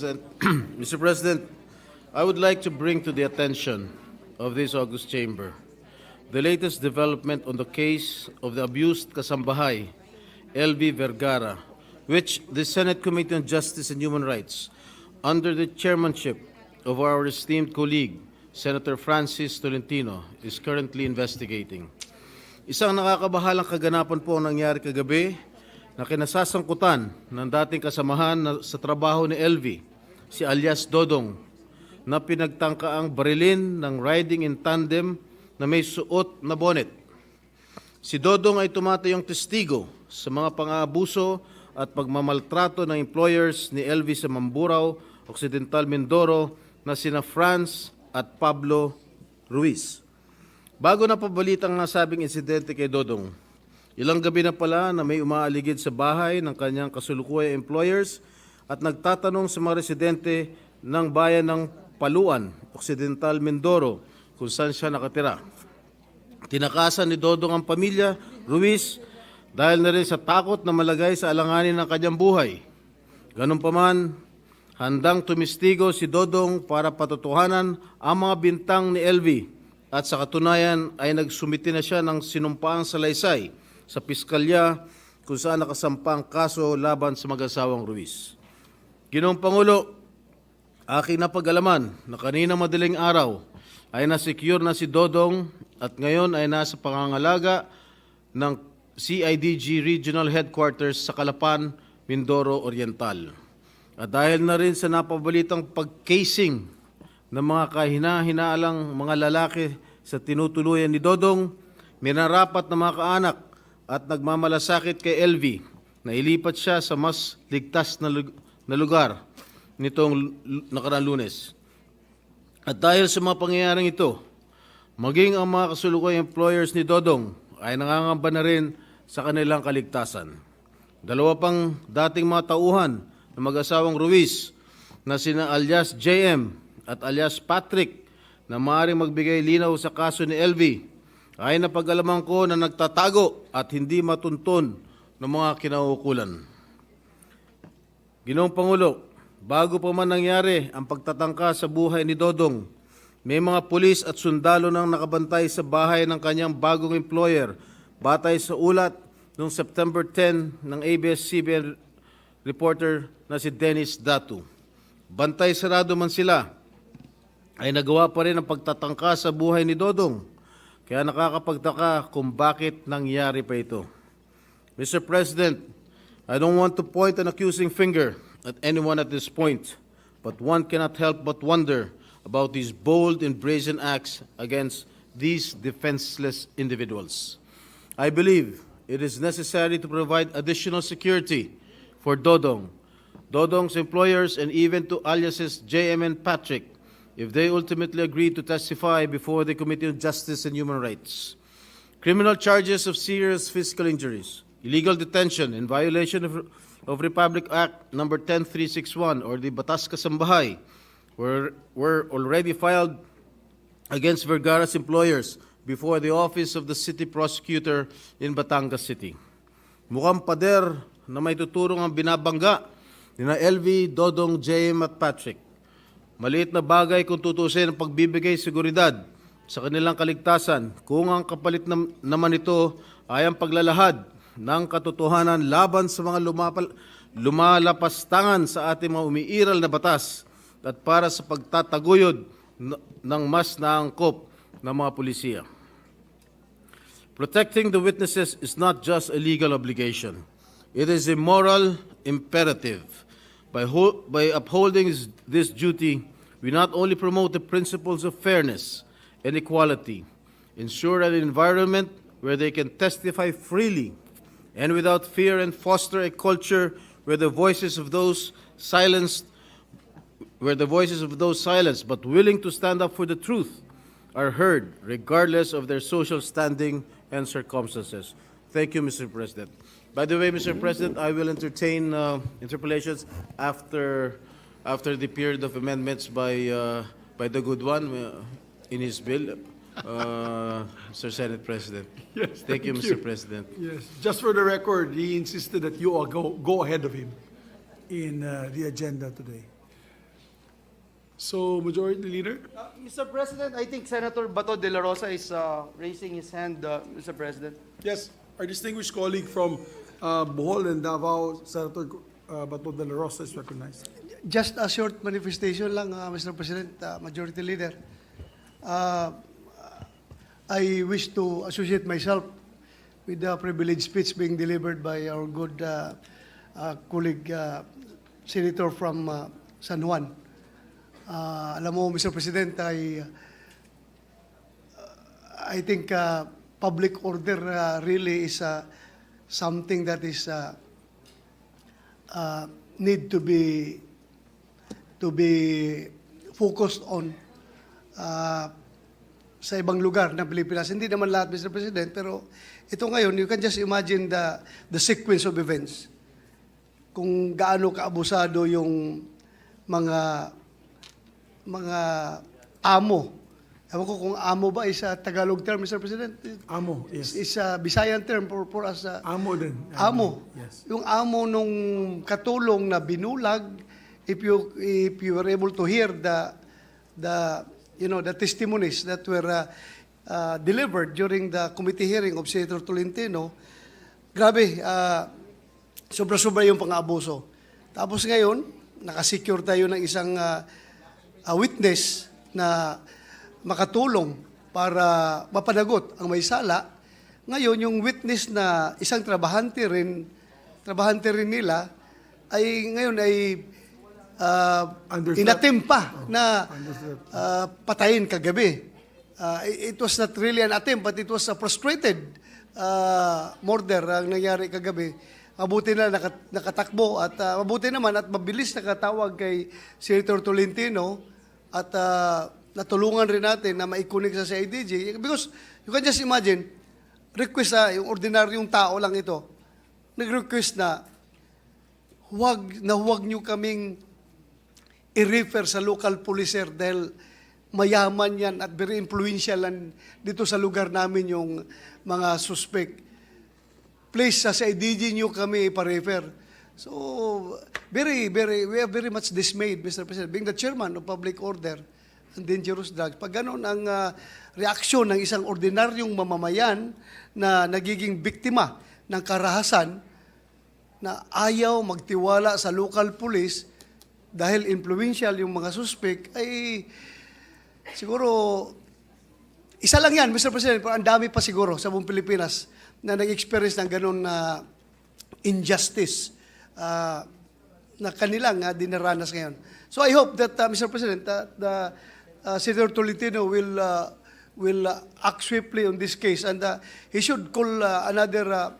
Mr. President, I would like to bring to the attention of this August Chamber the latest development on the case of the abused Kasambahay, LV Vergara, which the Senate Committee on Justice and Human Rights, under the chairmanship of our esteemed colleague, Senator Francis Tolentino, is currently investigating. Isang nakakabahalang kaganapan po ang nangyari kagabi na kinasasangkutan ng dating kasamahan na, sa trabaho ni LV, si alias Dodong, na pinagtangkaang barilin ng riding in tandem na may suot na bonnet. Si Dodong ay tumatayong testigo sa mga pang-aabuso at pagmamaltrato ng employers ni LV sa Mamburao, Occidental Mindoro na sina Franz at Pablo Ruiz. Bago na pabalitang nasabing insidente kay Dodong, ilang gabi na pala na may umaaligid sa bahay ng kanyang kasulukuyang employers at nagtatanong sa mga residente ng bayan ng Paluan, Occidental Mindoro, kung saan siya nakatira. Tinakasan ni Dodong ang pamilya, Ruiz, dahil na rin sa takot na malagay sa alanganin ng kanyang buhay. Ganun pa man, handang tumistigo si Dodong para patotohanan ang mga bintang ni LV at sa katunayan ay nagsumiti na siya ng sinumpaang salaysay sa piskalya kung saan nakasampa ang kaso laban sa mag-asawang Ruiz. Ginoong Pangulo, aking napag-alaman na kanina madaling araw ay nasecure na si Dodong at ngayon ay nasa pangangalaga ng CIDG Regional Headquarters sa Calapan, Mindoro Oriental. At dahil na rin sa napabalitang pag-casing ng mga kahina-hinaalang mga lalaki sa tinutuluyan ni Dodong, minarapat na mga kaanak at nagmamalasakit kay LV na ilipat siya sa mas ligtas na, lug- na lugar nitong nakaraang lunes. At dahil sa mga pangyayaring ito, maging ang mga kasulukay employers ni Dodong ay nangangamba na rin sa kanilang kaligtasan. Dalawa pang dating mga tauhan ng mag-asawang Ruiz na sina alias JM at alias Patrick na maaaring magbigay linaw sa kaso ni LV ay napag-alaman ko na nagtatago at hindi matunton ng mga kinauukulan. Ginoong Pangulo, bago pa man nangyari ang pagtatangka sa buhay ni Dodong, may mga pulis at sundalo nang nakabantay sa bahay ng kanyang bagong employer batay sa ulat noong September 10 ng ABS-CBN reporter na si Dennis Datu. Bantay sarado man sila, ay nagawa pa rin ang pagtatangka sa buhay ni Dodong. Kaya nakakapagtaka kung bakit nangyari pa ito. Mr. President, I don't want to point an accusing finger at anyone at this point, but one cannot help but wonder about these bold and brazen acts against these defenseless individuals. I believe it is necessary to provide additional security for Dodong, Dodong's employers, and even to aliases JM and Patrick if they ultimately agree to testify before the Committee on Justice and Human Rights. Criminal charges of serious physical injuries, illegal detention in violation of, of Republic Act number 10361 or the Batas Kasambahay were, were already filed against Vergara's employers before the office of the city prosecutor in Batangas City. Mukhang pader na may tuturong ang binabangga ni na LV, Dodong, JM at Patrick. Maliit na bagay kung tutusin ang pagbibigay seguridad sa kanilang kaligtasan kung ang kapalit nam- naman ito ay ang paglalahad ng katotohanan laban sa mga lumapal, lumalapastangan sa ating mga umiiral na batas at para sa pagtataguyod ng mas naangkop ng mga pulisya. Protecting the witnesses is not just a legal obligation. It is a moral imperative. By, by upholding this duty, we not only promote the principles of fairness and equality, ensure an environment where they can testify freely and without fear and foster a culture where the voices of those silenced where the voices of those silenced but willing to stand up for the truth are heard regardless of their social standing and circumstances. Thank you, Mr. President. By the way, Mr. President, I will entertain uh, interpellations after after the period of amendments by uh, by the good one uh, in his bill, uh, Mr. Senate President. Yes, Thank you, Mr. you. President. Yes, just for the record, he insisted that you all go, go ahead of him in uh, the agenda today. So, Majority Leader? Uh, Mr. President, I think Senator Bato de la Rosa is uh, raising his hand, uh, Mr. President. Yes, our distinguished colleague from uh, Bohol and Davao, Senator uh, Bato de la Rosa is recognized. Just a short manifestation lang, uh, Mr. President, uh, Majority Leader. Uh, I wish to associate myself with the privileged speech being delivered by our good uh, uh, colleague, uh, Senator from uh, San Juan. Uh, alam mo, Mr. President, I, I think uh, public order uh, really is uh, something that is uh, uh, need to be to be focused on uh, sa ibang lugar ng Pilipinas. Hindi naman lahat, Mr. President, pero ito ngayon, you can just imagine the, the sequence of events. Kung gaano kaabusado yung mga mga amo. Ewan ko kung amo ba is a Tagalog term, Mr. President. Amo, yes. Is a Visayan term for, for us. uh, Amo din. amo. Yes. Yung amo nung katulong na binulag, if you if you were able to hear the the you know the testimonies that were uh, uh, delivered during the committee hearing of Senator Tolentino, grabe, uh, sobra-sobra yung pang-abuso. Tapos ngayon, nakasecure tayo ng isang uh, uh, witness na makatulong para mapanagot ang may sala. Ngayon, yung witness na isang trabahante rin, trabahante rin nila, ay ngayon ay uh, Under threat. inatimpa na uh, patayin kagabi. Uh, it it was not really an attempt, but it was a frustrated uh, murder ang nangyari kagabi. Mabuti na nakat- nakatakbo at uh, mabuti naman at mabilis nakatawag kay Senator Tolentino at uh, natulungan rin natin na maikunik sa CIDG because you can just imagine request na yung ordinaryong tao lang ito nag-request na huwag na huwag nyo kaming i-refer sa local police sir dahil mayaman yan at very influential yan dito sa lugar namin yung mga suspect. Please, sa IDG nyo kami ipa-refer. So, very, very, we are very much dismayed, Mr. President, being the chairman of public order and dangerous drugs. Pag ganun ang ah, reaksyon ng isang ordinaryong mamamayan na nagiging biktima ng karahasan, na ayaw magtiwala sa local police dahil influential yung mga suspect, ay siguro, isa lang yan, Mr. President, pero ang dami pa siguro sa buong Pilipinas na nag-experience ng ganun na injustice ah, na kanilang uh, dinaranas ngayon. So I hope that, uh, Mr. President, that the uh, Senator Tolentino will uh, will uh, act swiftly on this case and uh, he should call uh, another uh,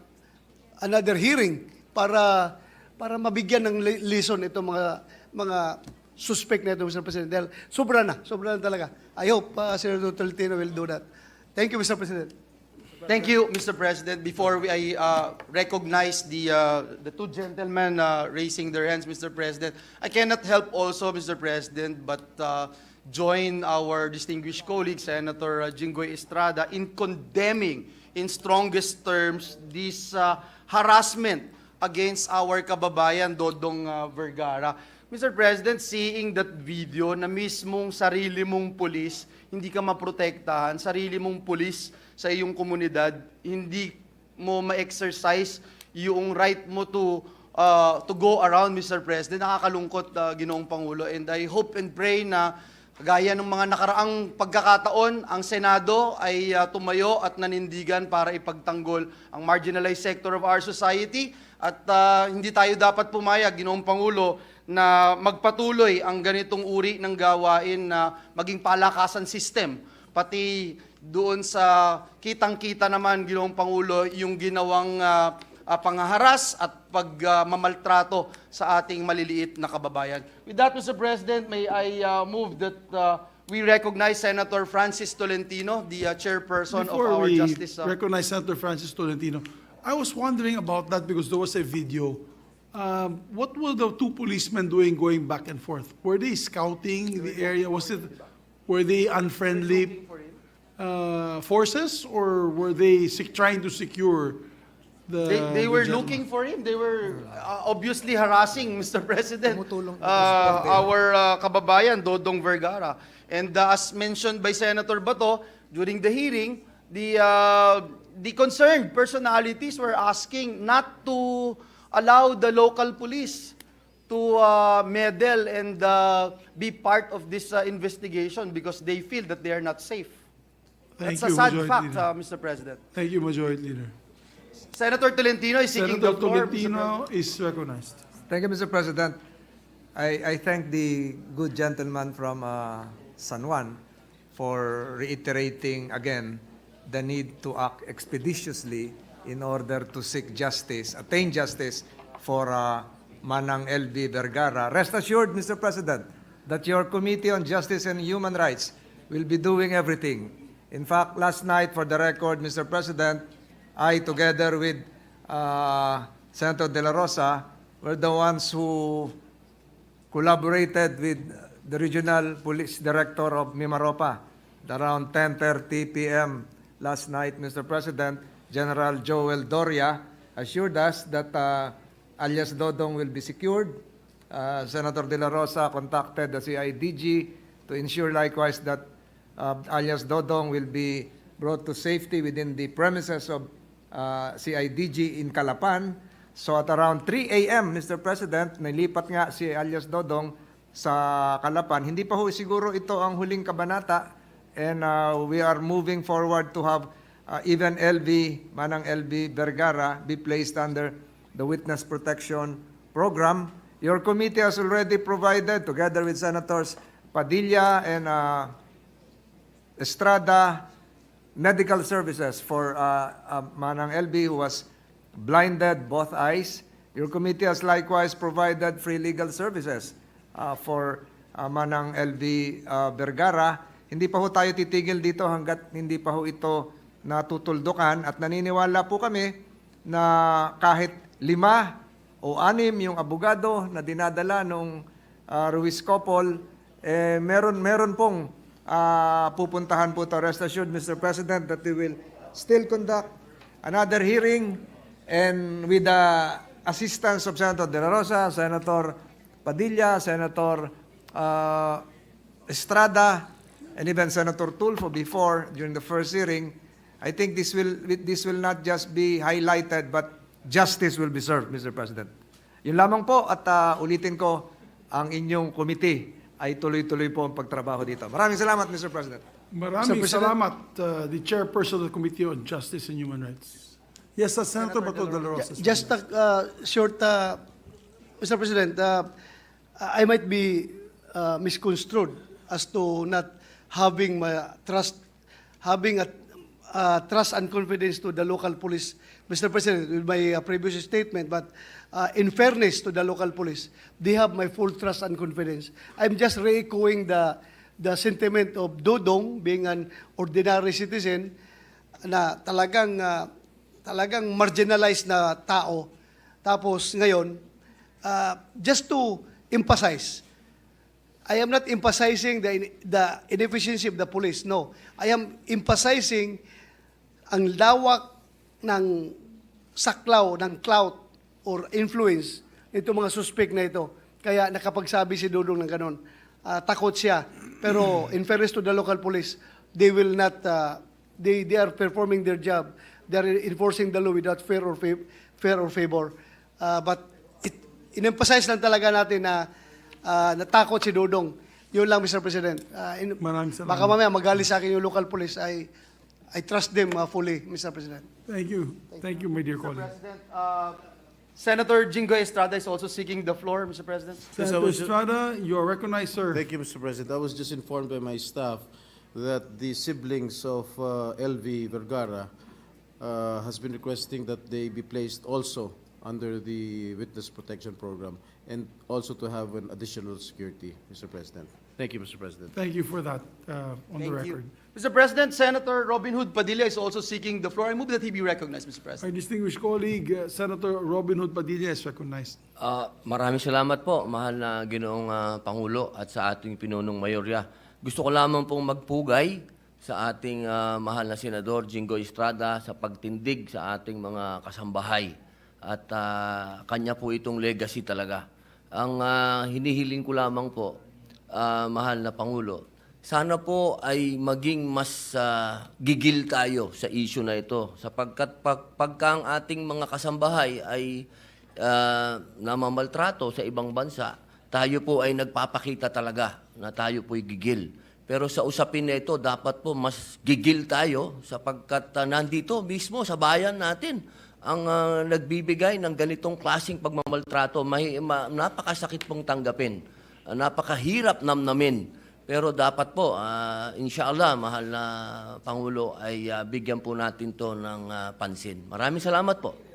another hearing para para mabigyan ng lesson itong mga mga suspect na ito, Mr. President. Dahil sobra na, sobra na talaga. I hope uh, Senator Tolentino will do that. Thank you, Mr. President. Thank you, Mr. President. Before we, I uh, recognize the, uh, the two gentlemen uh, raising their hands, Mr. President, I cannot help also, Mr. President, but uh, join our distinguished colleague, Senator uh, Jinggoy Estrada, in condemning in strongest terms this uh, harassment against our kababayan, Dodong uh, Vergara. Mr. President, seeing that video na mismong sarili mong pulis, hindi ka maprotektahan, sarili mong pulis sa iyong komunidad, hindi mo ma-exercise yung right mo to uh, to go around, Mr. President. Nakakalungkot, uh, Ginoong Pangulo. And I hope and pray na gaya ng mga nakaraang pagkakataon, ang Senado ay uh, tumayo at nanindigan para ipagtanggol ang marginalized sector of our society. At uh, hindi tayo dapat pumayag, Ginoong Pangulo, na magpatuloy ang ganitong uri ng gawain na maging palakasan system. Pati doon sa kitang-kita naman, Ginoong Pangulo, yung ginawang ah, ah, pangaharas at pagmamaltrato sa ating maliliit na kababayan. With that, Mr. President, may I ah, move that ah, we recognize Senator Francis Tolentino, the ah, chairperson of Before our we Justice. ah, recognize Senator Francis Tolentino, I was wondering about that because there was a video. Um, what were the two policemen doing going back and forth? Were they scouting the area? Was it, were they unfriendly uh, forces or were they sec- trying to secure the They, they the were gentleman. looking for him. They were uh, obviously harassing Mr. President, uh, our uh, kababayan, Dodong Vergara. And uh, as mentioned by Senator Bato, during the hearing, the, uh, the concerned personalities were asking not to allow the local police to uh, meddle and uh, be part of this uh, investigation because they feel that they are not safe. Thank That's you, a sad Majority fact, Leader. uh, Mr. President. Thank you, Majority Leader. Senator Tolentino is seeking Senator the floor. Mr. Tolentino is recognized. Thank you, Mr. President. I, I thank the good gentleman from uh, San Juan for reiterating again the need to act expeditiously in order to seek justice, attain justice for uh, Manang LB Vergara. Rest assured, Mr. President, that your Committee on Justice and Human Rights will be doing everything. In fact, last night, for the record, Mr. President, I, together with uh, Senator De La Rosa, were the ones who collaborated with the regional police director of Mimaropa around 10:30 p.m. last night, Mr. President. General Joel Doria assured us that uh, alias Dodong will be secured. Uh, Senator De La Rosa contacted the CIDG to ensure likewise that uh, alias Dodong will be brought to safety within the premises of uh, CIDG in Calapan. So at around 3 a.m., Mr. President, nilipat nga si alias Dodong sa Calapan. Hindi pa ho siguro ito ang huling kabanata and uh, we are moving forward to have uh, even LV, Manang LV Vergara be placed under the Witness Protection Program. Your committee has already provided, together with Senators Padilla and uh, Estrada, medical services for uh, uh, Manang LB who was blinded both eyes. Your committee has likewise provided free legal services uh, for uh, Manang LB uh, Vergara. Hindi pa ho tayo titigil dito hanggat hindi pa ho ito natutuldukan at naniniwala po kami na kahit lima o anim yung abogado na dinadala nung uh, Ruiz Copol, eh, meron, meron pong ah, pupuntahan po to. Rest assured, Mr. President, that we will still conduct another hearing and with the assistance of Senator De La Rosa, Senator Padilla, Senator uh, Estrada, and even Senator Tulfo before, during the first hearing, I think this will, this will not just be highlighted, but justice will be served, Mr. President. Yun lamang po at ah, ulitin ko, ang inyong committee ay tuloy-tuloy po ang pagtrabaho dito. Maraming salamat, Mr. President. Maraming Mr. President. salamat, uh, the chairperson of the Committee on Justice and Human Rights. Yes, uh, Senator Bato de la Rosa. Just a uh, short, uh, Mr. President, uh, I might be uh, misconstrued as to not having my trust, having a uh, trust and confidence to the local police, Mr. President, with my uh, previous statement, but uh, in fairness to the local police, they have my full trust and confidence. I'm just re-echoing the, the sentiment of Dodong being an ordinary citizen na talagang uh, talagang marginalized na tao. Tapos ngayon, uh, just to emphasize, I am not emphasizing the, the inefficiency of the police. No. I am emphasizing ang lawak ng saklaw, ng clout or influence nito mga suspect na ito. Kaya nakapagsabi si Dudong ng ganon. Ah, takot siya. Pero in fairness to the local police, they will not, uh, they, they are performing their job. They are enforcing the law without fair or, fa- fair or favor. Ah, but it, in-emphasize lang talaga natin na ah, natakot si Dudong. Yun lang, Mr. President. Ah, in- Maraming salamat. baka mamaya magalit sa akin yung local police. I, I trust them uh, fully, Mr. President. Thank you. Thank you, my dear colleague. President, uh, Senator Jingo Estrada is also seeking the floor, Mr. President. Senator Estrada, you are recognized, sir. Thank you, Mr. President. I was just informed by my staff that the siblings of uh, LV Vergara uh, has been requesting that they be placed also under the Witness Protection Program and also to have an additional security, Mr. President. Thank you, Mr. President. Thank you for that, uh, on the Thank record. Mr. President, Senator Robin Hood Padilla is also seeking the floor. I move that he be recognized, Mr. President. Our distinguished colleague, uh, Senator Robin Hood Padilla is recognized. Ah, maraming salamat po, mahal na Ginoong ah, Pangulo at sa ating pinunong mayorya. Gusto ko lamang pong magpugay sa ating ah, mahal na Senador Jingo Estrada sa pagtindig sa ating mga kasambahay. At ah, kanya po itong legacy talaga. Ang ah, hinihiling ko lamang po, ah, mahal na Pangulo, sana po ay maging mas ah, gigil tayo sa issue na ito sapagkat pag, pagka ang ating mga kasambahay ay ah, namamaltrato sa ibang bansa, tayo po ay nagpapakita talaga na tayo po'y gigil. Pero sa usapin na ito, dapat po mas gigil tayo sapagkat ah, nandito mismo sa bayan natin ang ah, nagbibigay ng ganitong klasing pagmamaltrato. Mahi, ma, napakasakit pong tanggapin. Ah, napakahirap namnamin. Pero dapat po, ah, inshallah, mahal na Pangulo, ay ah, bigyan po natin to ng ah, pansin. Maraming salamat po.